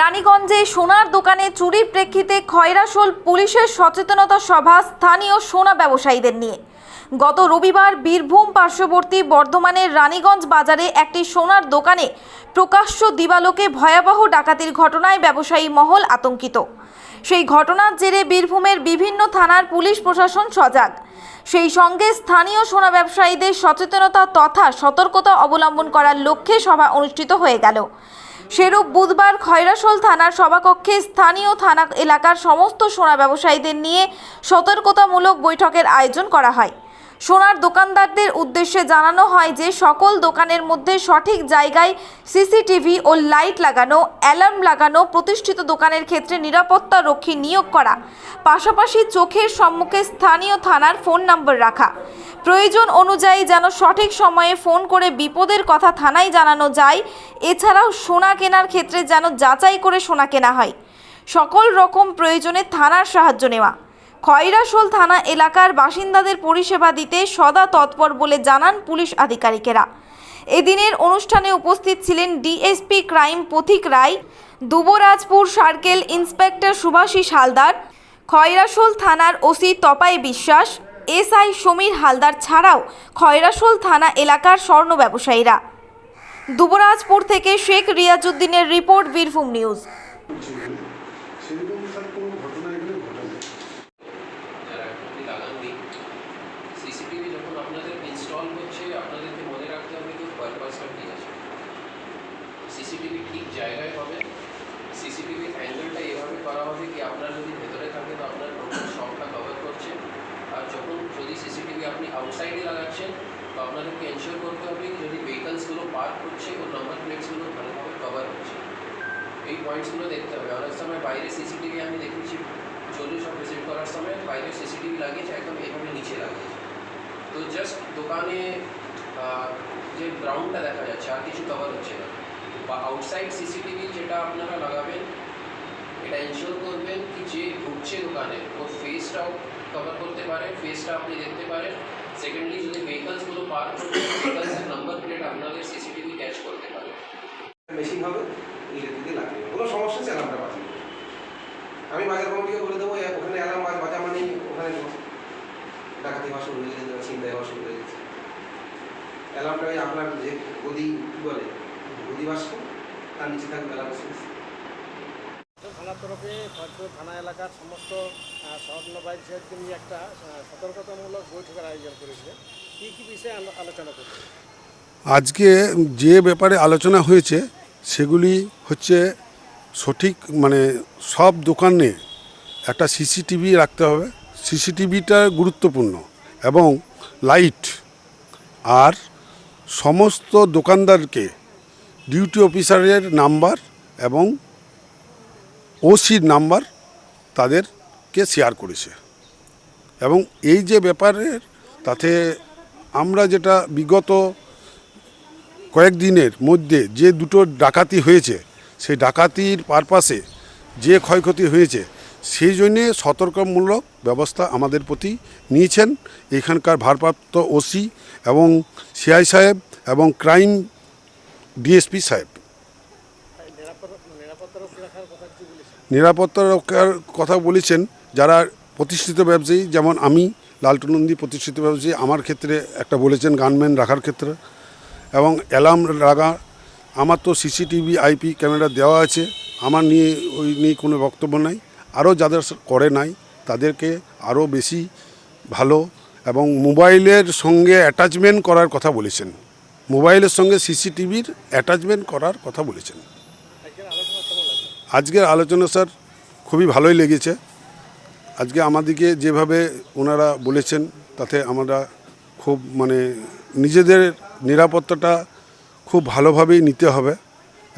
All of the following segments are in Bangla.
রানীগঞ্জে সোনার দোকানে চুরির প্রেক্ষিতে খয়রাশোল পুলিশের সচেতনতা সভা স্থানীয় সোনা ব্যবসায়ীদের নিয়ে। গত রবিবার বীরভূম পার্শ্ববর্তী বর্ধমানের রানীগঞ্জ বাজারে একটি সোনার দোকানে প্রকাশ্য দিবালোকে ভয়াবহ ডাকাতির ঘটনায় ব্যবসায়ী মহল আতঙ্কিত। সেই ঘটনার জেরে বীরভূমের বিভিন্ন থানার পুলিশ প্রশাসন সজাগ। সেই সঙ্গে স্থানীয় সোনা ব্যবসায়ীদের সচেতনতা তথা সতর্কতা অবলম্বন করার লক্ষ্যে সভা অনুষ্ঠিত হয়ে গেল। সেরূপ বুধবার খয়রাসোল থানার সভাকক্ষে স্থানীয় থানা এলাকার সমস্ত সোনা ব্যবসায়ীদের নিয়ে সতর্কতামূলক বৈঠকের আয়োজন করা হয়। সোনার দোকানদারদের উদ্দেশ্যে জানানো হয় যে সকল দোকানের মধ্যে সঠিক জায়গায় সিসিটিভি ও লাইট লাগানো, অ্যালার্ম লাগানো, প্রতিষ্ঠিত দোকানের ক্ষেত্রে নিরাপত্তা রক্ষী নিয়োগ করা। পাশাপাশি চোখের সম্মুখে স্থানীয় থানার ফোন নম্বর রাখা। প্রয়োজন অনুযায়ী যেন সঠিক সময়ে ফোন করে বিপদের কথা থানায় জানানো যায়। এছাড়াও সোনা কেনার ক্ষেত্রে যেন যাচাই করে সোনা কেনা হয়। সকল রকম প্রয়োজনে থানার সাহায্য নেওয়া। খয়রাসোল থানা এলাকার বাসিন্দাদের পরিষেবা দিতে সদা তৎপর বলে জানান পুলিশ আধিকারিকেরা। এদিনের অনুষ্ঠানে উপস্থিত ছিলেন DSP crime Pathik Roy, Dubrajpur circle inspector Subhasis Haldar, Khoyrasol থানার ওসি তপাই বিশ্বাস, এসআই সমীর হালদার ছাড়াও খয়রাসোল থানা এলাকার স্বর্ণ ব্যবসায়ীরা। দুবরাজপুর থেকে শেখ রিয়াজউদ্দিনের রিপোর্ট বীরভূম নিউজ সেরকম স্যার কোনো ঘটনা এখানে ঘটেনি যারা আপনি লাগাননি সিসিটিভি যখন আপনাদের ইনস্টল হচ্ছে, আপনাদেরকে মনে রাখতে হবে কি পারপাসটা ঠিক আছে। সিসিটিভি ঠিক জায়গায় হবে। সিসিটিভির অ্যাঙ্গেলটা এভাবে করা হবে কি আপনার যদি ভেতরে থাকে তো আপনার টোটাল শপটা কভার করছে। আর যখন যদি সিসিটিভি আপনি আউটসাইডে লাগাচ্ছেন, তো আপনাদেরকে এনশিওর করতে হবে যদি ভেহিকলসগুলো পার্ক করছে ও নাম্বার প্লেটসগুলো ভালোভাবে কভার হচ্ছে। এই পয়েন্টসগুলো দেখতে হবে। অনেক সময় বাইরে সিসিটিভি আমি দেখেছি, চল্লিশ সব ভিজিট করার সময় বাইরে সিসিটিভি লাগিয়েছে, একদম এভাবে নিচে লাগিয়েছে। তো জাস্ট দোকানে যে গ্রাউন্ডটা দেখা যাচ্ছে, আর কিছু কভার হচ্ছে না। বা আউটসাইড সিসিটিভি যেটা আপনারা লাগাবেন, এটা ইনশিওর করবেন কি যে ঢুকছে দোকানে ওর ফেসটাও কভার করতে পারে ফেসটা আপনি দেখতে পারেন। সেকেন্ডলি যদি ভেহিকলসগুলো পার করছে ভেহিকলসের নাম্বার প্লেট আপনাদের সিসিটিভি ক্যাচ করতে পারে। মেশিন হবে ইলেকট্রিকে লাগিয়ে কোনো সমস্যা অ্যালার্মটা বাজিয়ে আমি বাজার কমিটিকে বলে দেবো ওখানে অ্যালার্ম বাজ বাজা মানেই ওখানে ডাকাতি হওয়া শুরু হয়ে গেছে ছিনতাই হওয়া শুরু হয়ে গেছে অ্যালার্মটা ওই আপনার যে গদি কী বলে গদি বাস্ক তার নিচে থাকবে অ্যালার্ম থানার তরফে খড়গপুর থানা এলাকার সমস্ত আহ, স্বর্ণ ব্যবসায়ীকে নিয়ে একটা সতর্কতামূলক বৈঠকের আয়োজন করেছে। কী কী বিষয়ে আলো- আলোচনা করছে? আজকে যে ব্যাপারে আলোচনা হয়েছে সেগুলি হচ্ছে সঠিক মানে সব দোকানে একটা সিসিটিভি রাখতে হবে। সিসিটিভিটা গুরুত্বপূর্ণ এবং লাইট আর সমস্ত দোকানদারকে ডিউটি অফিসারের নাম্বার এবং ওসির নাম্বার তাদেরকে শেয়ার করেছে। এবং এই যে ব্যাপারের তাতে আমরা যেটা বিগত কয়েকদিনের মধ্যে যে দুটো ডাকাতি হয়েছে, সেই ডাকাতির পারপাসে যে ক্ষয়ক্ষতি হয়েছে সেই জন্যে সতর্কমূলক ব্যবস্থা আমাদের প্রতি নিয়েছেন এখানকার ভারপ্রাপ্ত ওসি এবং সিআই সাহেব এবং ক্রাইম ডিএসপি সাহেব। নিরাপত্তা রক্ষার কথা বলেছেন যারা প্রতিষ্ঠিত ব্যবসায়ী, যেমন আমি, লালটু নন্দী প্রতিষ্ঠিত ব্যবসায়ী, আমার ক্ষেত্রে একটা বলেছেন, গানম্যান রাখার ক্ষেত্রে, এবং অ্যালার্ম লাগা, আমার তো সিসিটিভি, আইপি ক্যামেরা দেওয়া আছে, আমার নিয়ে ওই নিয়ে কোনো বক্তব্য নাই। আরও যাদের করে নাই, তাদেরকে আরও বেশি ভালো এবং মোবাইলের সঙ্গে অ্যাটাচমেন্ট করার কথা বলেছেন। মোবাইলের সঙ্গে সিসিটিভির অ্যাটাচমেন্ট করার কথা বলেছেন। আজকের আলোচনা স্যার খুবই ভালোই লেগেছে। আজকে আমাদেরকে যেভাবে ওনারা বলেছেন, তাতে আমরা খুব মানে নিজেদের নিরাপত্তাটা খুব ভালোভাবেই নিতে হবে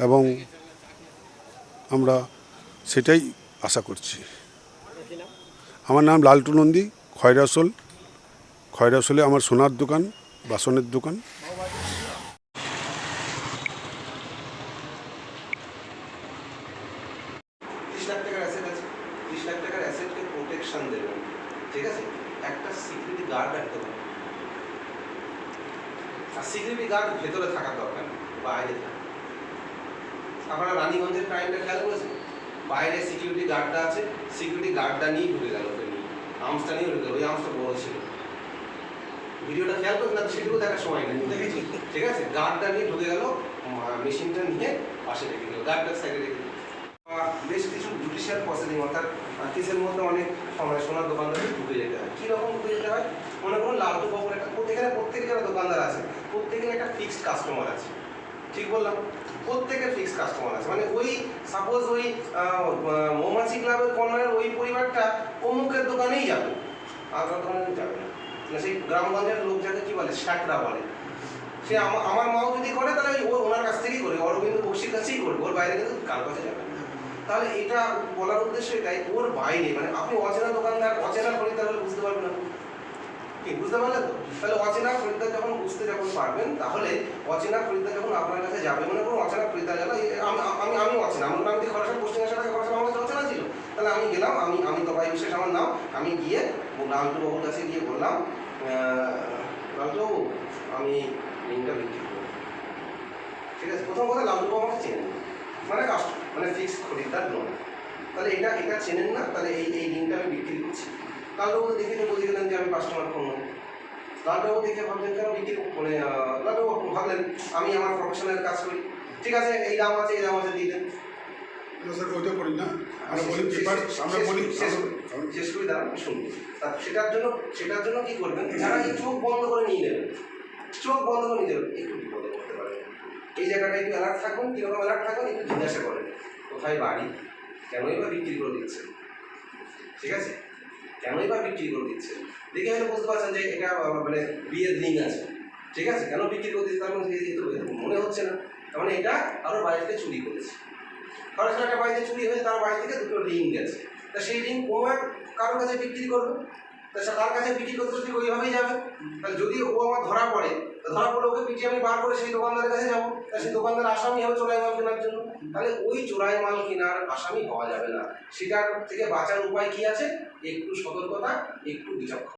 এবং আমরা সেটাই আশা করছি। আমার নাম লালটু নন্দী, খয়রাসোল। খয়রাসোলে আমার সোনার দোকান, বাসনের দোকান। আপনারা রানীগঞ্জের ক্রাইমটা খেয়াল বাইরে সিকিউরিটি গার্ডটা আছে সিকিউরিটি গার্ডটা নিয়ে ঢুকে গেল ওকে নিয়ে। আর্মসটা নিয়ে ঢুকে ওই আর্মসটা বড় ছিল। ভিডিওটা খেয়াল করতে না সেটুকু দেখার সময় নেই। দেখেছি ঠিক আছে? গার্ডটা নিয়ে ঢুকে গেল মেশিনটা নিয়ে পাশে রেখে গেল গার্ডটা সাইডে রেখে বেশ কিছু জুডিশিয়াল প্রসিডিং অর্থাৎ কেসের মধ্যে অনেক সময় সোনার দোকানদারে ঢুকে যেতে হয়। কীরকম ঢুকে যেতে হয়? মনে করুন লালটু বাবুর একটা এখানে প্রত্যেকের দোকানদার আছে, প্রত্যেকের একটা ফিক্সড কাস্টমার আছে। ঠিক বললাম। প্রত্যেকের ফিক্সড কাস্টমার আছে। মানে ওই সাপোজ ওই মৌমাছি ক্লাবের কর্নারের ওই পরিবারটা অমুকের দোকানেই যাবে। আর দোকানে যাবে না। মানে সেই গ্রামগঞ্জের লোক যাকে কি বলে শ্যাকরা বলে। সে আমা- আমার মাও যদি করে, তাহলে ও, ওনার কাছ থেকেই করে। অরবিন্দ বক্সির কাছেই করবে ওর বাইরে কিন্তু কার কাছে যাবে তাহলে এটা বলার উদ্দেশ্য এটাই। ওর বাইরে মানে আপনি অচেনা দোকানদার, অচেনা খরিদ্দার হলে বুঝতে পারবেন না কি, বুঝতে পারলেন তো? তাহলে অচেনা খরিদ্দার যখন বুঝতে যখন পারবেন, তাহলে অচেনা খরিদ্দার যখন আপনার কাছে যাবে, মনে করুন অচেনা খরিদ্দার গেল আমি আমি আমি অচেনা, আমার দিয়ে খরচা পোস্টিং আসার আগে খরচা আমার কাছে অচেনা ছিল। তাহলে আমি গেলাম, আমি আমি তো ভাই বিশেষ আমার নাম, আমি গিয়ে লালটু বাবুর কাছে গিয়ে বললাম লালটু বাবু আমি রিংটা বিক্রি করব। ঠিক আছে? প্রথম কথা লালটু বাবু আমাকে চেনেন মানে কাস্ট মানে ফিক্সড খরিদ্দার নয়। তাহলে এটা এটা চেনেন না, তাহলে এই এই রিংটা আমি বিক্রি করছি। লালবাবু দেখে তো বুঝে গেলেন যে আমি কাস্টমার ফোন নয় লালবাবু দেখে ভাবলেন কেন বিক্রি মানে লালবাবু ভাবলেন আমি আমার প্রফেশনাল কাজ করি। ঠিক আছে এই দাম আছে এই দাম আছে দিয়ে দেন। স্যার ওইটা করি না। আমরা বলি পেপার আমরা বলি শেষ করি। দাঁড়ান শুনুন। সেটার জন্য সেটার জন্য কি করবেন? যারা এই চোখ বন্ধ করে নিয়ে নেবেন চোখ বন্ধ করে নিয়ে যাবেন একটু বিপদে করতে পারেন এই জায়গাটা একটু অ্যালার্ট থাকুন কীরকম অ্যালার্ট থাকুন একটু জিজ্ঞাসা করেন কোথায় বাড়ি? কেনই বা বিক্রি করে দিচ্ছে ঠিক আছে? কেনই বা বিক্রি করে দিচ্ছে? দেখে হয়তো বুঝতে পারছেন যে এটা মানে বিয়ের রিং আছে। ঠিক আছে? কেন বিক্রি করে দিচ্ছে? তার তো মনে হচ্ছে না। তার মানে এটা আরও বাড়ি থেকে চুরি করেছে। সেটা একটা বাড়িতে চুরি হয়েছে, তার বাড়ি থেকে দুটো রিং গেছে। তা সেই রিং কোনো এক কারোর কাছে বিক্রি করবে? তা সে তার কাছে বিক্রি করতে যদি ওইভাবেই যাবে। তাহলে যদি ও আমার ধরা পড়ে ধরা পড়ে ওকে পিটিয়ে আমি বার করে সেই দোকানদারের কাছে যাব। তা সেই দোকানদার আসামি হবে চোরাই মাল কেনার জন্য। তাহলে ওই চোরাই মাল কেনার আসামি হওয়া যাবে না। সেটার থেকে বাঁচার উপায় কি আছে? একটু সতর্কতা, একটু বিচক্ষণ।